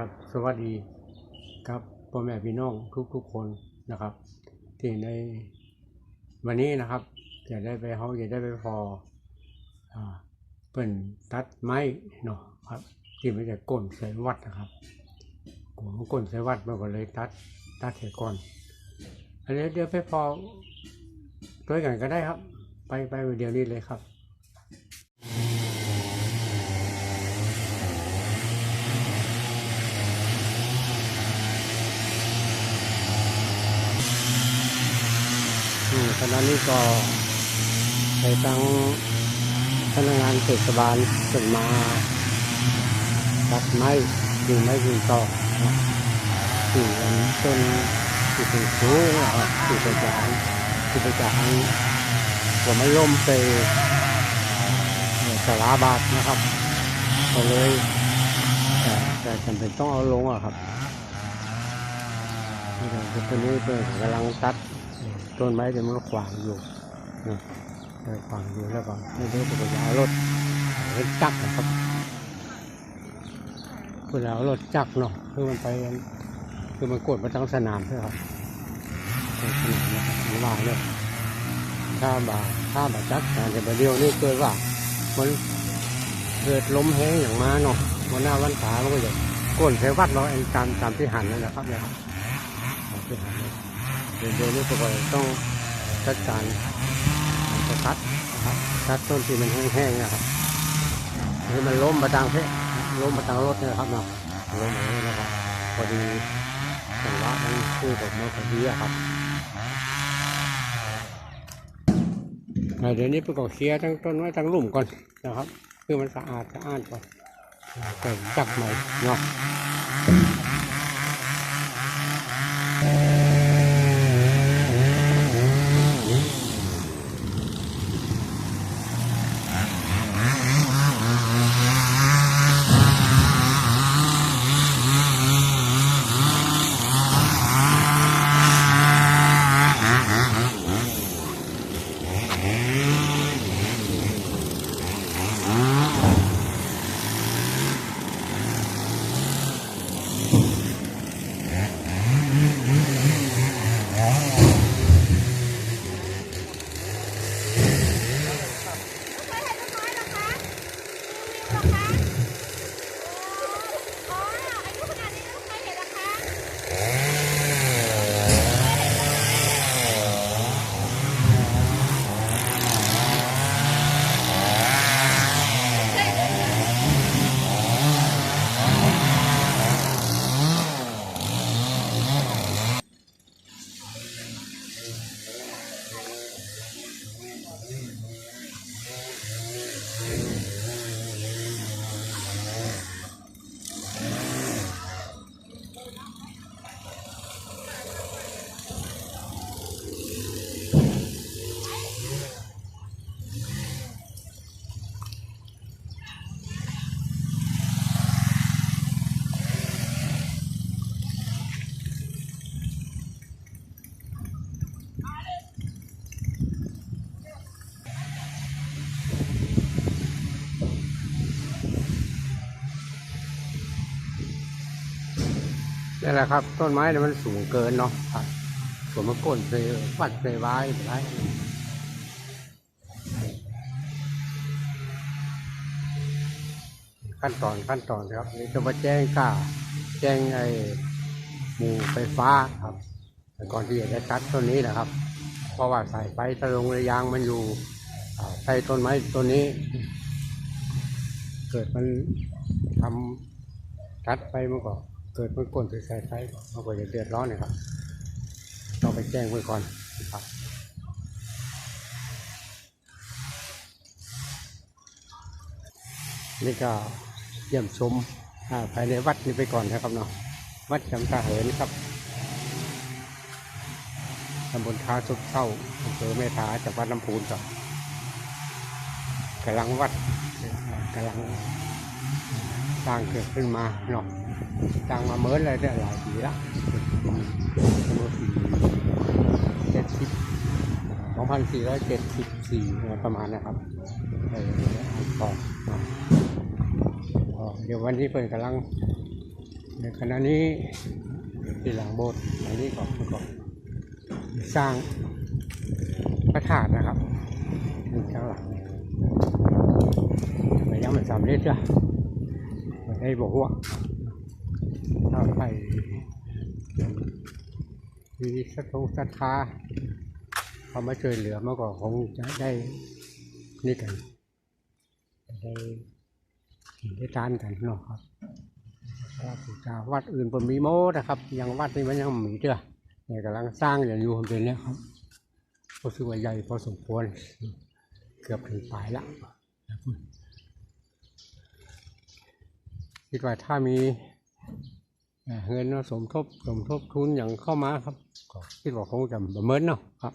ครับสวัสดีครับพ่อแม่พี่น้องทุกทุกๆคนนะครับ ที่ในวันนี้นะครับจะได้ไปเขาจะได้ไปพออเปิ่นตัดไม้เนาะครับ ที่มันจะก้นใส่วัดนะครับผมก้นใส่วัดมันก็เลยตัดตัดเสร็จก่อนอันนี้เดี๋ยวไปพอด้วยกันก็ได้ครับ ไปไปเดี๋ยวนี้เลยครับ ขณะนี้ก็ไปตั้งพนักงานเทศบาลส่งมาตัดไม้ยิงไม้ยิงต่อนะที่มันต้นที่เป็นสูงนะครับที่ประจานที่ประจานหัวไม้ล้มไปเอ่อสลาบาทนะครับก็เลยแต่จำเป็นต้องเอาลงอะครับตัวนี้เป็นกำลังตัด ต้นไม้ที่มันขวางอยู่นะขวางอยู่แล้วก็ไม่ได้ปกติเอารถรถจักรนะครับเพื่อเอารถจักรเนาะคือมันไปคือมันกดมาทั้งสนามใช่ครับสนามนะครับมันว่าเลยถ้าบ่าถ้าบ่าจักรการะเดียวนี่เกิดว่ามันเกิดล้มแห้งอย่างมาเนาะวันหน้าวันขามันก็จะก้นใส่วัดเราเองตามตามที่หันนั่นแหละครับเนี่ยครับตามที่หัน เดี๋ยวนี้ปกติต้องจัดการจะคัดนะครับคัดต้นที่มันแห้งๆนะครับให้มันล้มมาทางเพะล้มมาทางรถนะครับเนาะล้มอย่างนี้นะครับพอดีจังหวะมันคือผมมาพอดีอะครับเดี๋ยวนี้ไปก็เคลียร์ทั้งต้นไม้ทั้งลุมก่อนนะครับ คือมันสะอาดสะอาดก่อนแต่จักใหม่เนาะ นี่แหละครับ ต้นไม้เนี่ยมันสูงเกินเนาะสวนมันก้นเคยฟัดเคยไว้ไว้ขั้นตอนขั้นตอนครับนี่จะมาแจ้งค่าแจ้งไอ้หมู่ไฟฟ้าครับก่อนที่จะตัดต้นนี้นะครับ เพราะว่าสายไฟตะลงระยางมันอยู่ใต้ต้นไม้ต้นนี้ เกิดมันทำตัดไปมันก็ เกิดมันกลนใส่สายไฟมันก็จะเดือดร้อนนะครับต้องไปแจ้งไว้ก่อนนะครับนี่ก็เยี่ยมชมภายในวัดนี้ไปก่อนนะครับเนาะวัดจำตาเหินครับตำบลท้าสุดเศร้าอำเภอแม่ท้าจังหวัดลำพูนครับกำลังวัดกำลัง สร้างเกิดขึ้นมาเนาะตั้างมาเมินเลยได้หลายปีละสมมติสี่เจ็ดสิบสองพันสี่ร้อยเจ็ดสิบสี่ประมาณนะครับเออต่อเนาะก็เดี๋ยววันที่เปิดกำลังในขณะนี้ที่หลังโบสถ์อันนี้ก่อก่อนสร้างพระธาตุนะครับข้างหลังเนี่ยแต่ยังไม่สำเร็จจ้ะ ไอ้บอกว่าถ้าใครมีศรัทธาศรัทธาเขามาช่วยเหลือมาก็คงจะได้นี่กันได้กินได้ทานกันเนาะครับพระพุทธวัดอื่นผมมีโมนะครับยังวัดนี้มันยังมีเด้อเนี่ยกำลังสร้างอย่างอยู่ผมเป็นเนี่ยครับก็ถือว่าใหญ่พอสมควร เกือบถึงปลายละ คิดว่าถ้ามีเงินสมทบสมทบทุนอย่างเข้ามาครับคิดว่าคงจะประเมินเนาะครับ